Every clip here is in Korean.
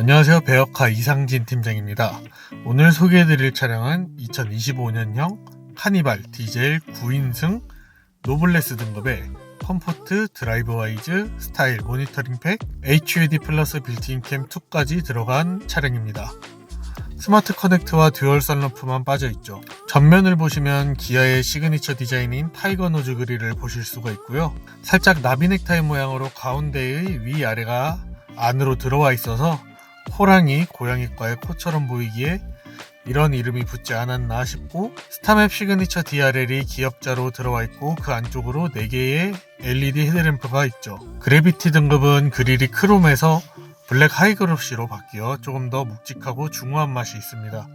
안녕하세요. 배역카 이상진 팀장입니다. 오늘 소개해드릴 차량은 2025년형 카니발 디젤 9인승 노블레스 등급의 컴포트 드라이브 와이즈 스타일 모니터링 팩 HUD 플러스 빌트인 캠 2까지 들어간 차량입니다. 스마트 커넥트와 듀얼 썬루프만 빠져있죠. 전면을 보시면 기아의 시그니처 디자인인 타이거 노즈 그릴을 보실 수가 있고요. 살짝 나비 넥타이 모양으로 가운데의 위아래가 안으로 들어와 있어서 호랑이, 고양이과의 코처럼 보이기에 이런 이름이 붙지 않았나 싶고 스타맵 시그니처 DRL이 기역자로 들어와 있고 그 안쪽으로 4개의 LED 헤드램프가 있죠. 그래비티 등급은 그릴이 크롬에서 블랙 하이그로시로 바뀌어 조금 더 묵직하고 중후한 맛이 있습니다.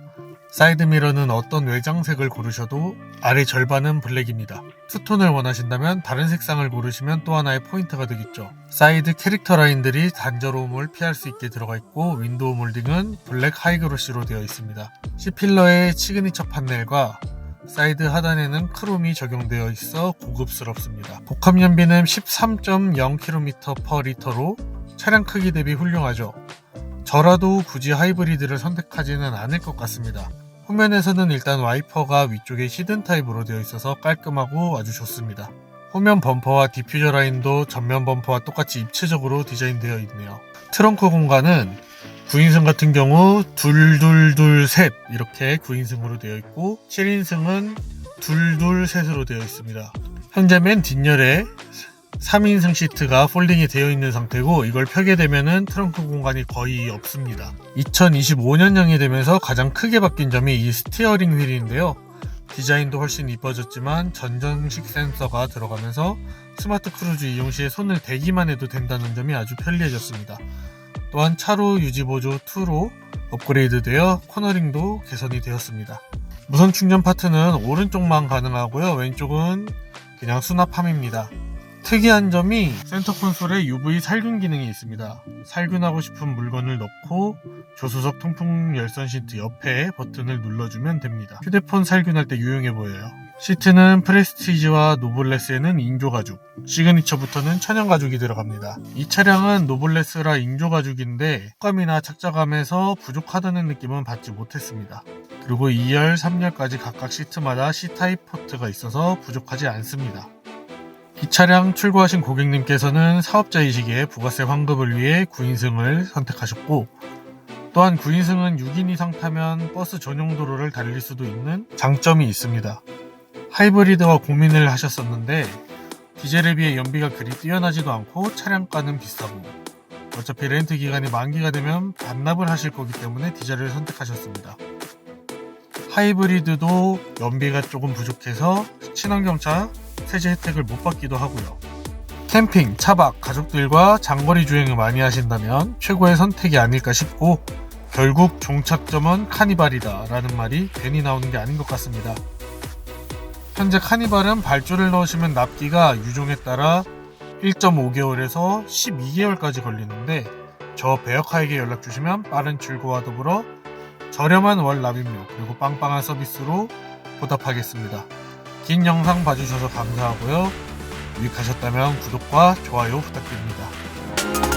사이드미러는 어떤 외장색을 고르셔도 아래 절반은 블랙입니다. 투톤을 원하신다면 다른 색상을 고르시면 또 하나의 포인트가 되겠죠. 사이드 캐릭터 라인들이 단조로움을 피할 수 있게 들어가 있고 윈도우 몰딩은 블랙 하이그로시로 되어 있습니다. C필러의 시그니처 판넬과 사이드 하단에는 크롬이 적용되어 있어 고급스럽습니다. 복합 연비는 13.0km per 리터로 차량 크기 대비 훌륭하죠. 저라도 굳이 하이브리드를 선택하지는 않을 것 같습니다. 후면에서는 일단 와이퍼가 위쪽에 히든 타입으로 되어 있어서 깔끔하고 아주 좋습니다. 후면 범퍼와 디퓨저 라인도 전면 범퍼와 똑같이 입체적으로 디자인되어 있네요. 트렁크 공간은 9인승 같은 경우 둘둘둘 셋 이렇게 9인승으로 되어 있고 7인승은 둘둘 셋으로 되어 있습니다. 현재 맨 뒷열에 3인승 시트가 폴딩이 되어 있는 상태고 이걸 펴게 되면은 트렁크 공간이 거의 없습니다. 2025년형이 되면서 가장 크게 바뀐 점이 이 스티어링 휠인데요. 디자인도 훨씬 이뻐졌지만 전정식 센서가 들어가면서 스마트 크루즈 이용 시에 손을 대기만 해도 된다는 점이 아주 편리해졌습니다. 또한 차로 유지 보조 2로 업그레이드 되어 코너링도 개선이 되었습니다. 무선 충전 파트는 오른쪽만 가능하고요. 왼쪽은 그냥 수납함입니다. 특이한 점이 센터 콘솔에 UV 살균 기능이 있습니다. 살균하고 싶은 물건을 넣고 조수석 통풍 열선 시트 옆에 버튼을 눌러주면 됩니다. 휴대폰 살균할 때 유용해 보여요. 시트는 프레스티지와 노블레스에는 인조 가죽, 시그니처부터는 천연 가죽이 들어갑니다. 이 차량은 노블레스라 인조 가죽인데 촉감이나 착자감에서 부족하다는 느낌은 받지 못했습니다. 그리고 2열, 3열까지 각각 시트마다 C타입 포트가 있어서 부족하지 않습니다. 이 차량 출고하신 고객님께서는 사업자이시기에 부가세 환급을 위해 9인승을 선택하셨고 또한 9인승은 6인 이상 타면 버스 전용 도로를 달릴 수도 있는 장점이 있습니다. 하이브리드와 고민을 하셨었는데 디젤에 비해 연비가 그리 뛰어나지도 않고 차량가는 비싸고 어차피 렌트 기간이 만기가 되면 반납을 하실 거기 때문에 디젤을 선택하셨습니다. 하이브리드도 연비가 조금 부족해서 친환경차 세제 혜택을 못 받기도 하고요. 캠핑, 차박, 가족들과 장거리 주행을 많이 하신다면 최고의 선택이 아닐까 싶고 결국 종착점은 카니발이다 라는 말이 괜히 나오는 게 아닌 것 같습니다. 현재 카니발은 발주를 넣으시면 납기가 유종에 따라 1.5개월에서 12개월까지 걸리는데 저 배역카에게 연락 주시면 빠른 출고와 더불어 저렴한 월 납입료 그리고 빵빵한 서비스로 보답하겠습니다. 긴 영상 봐주셔서 감사하고요. 유익하셨다면 구독과 좋아요 부탁드립니다.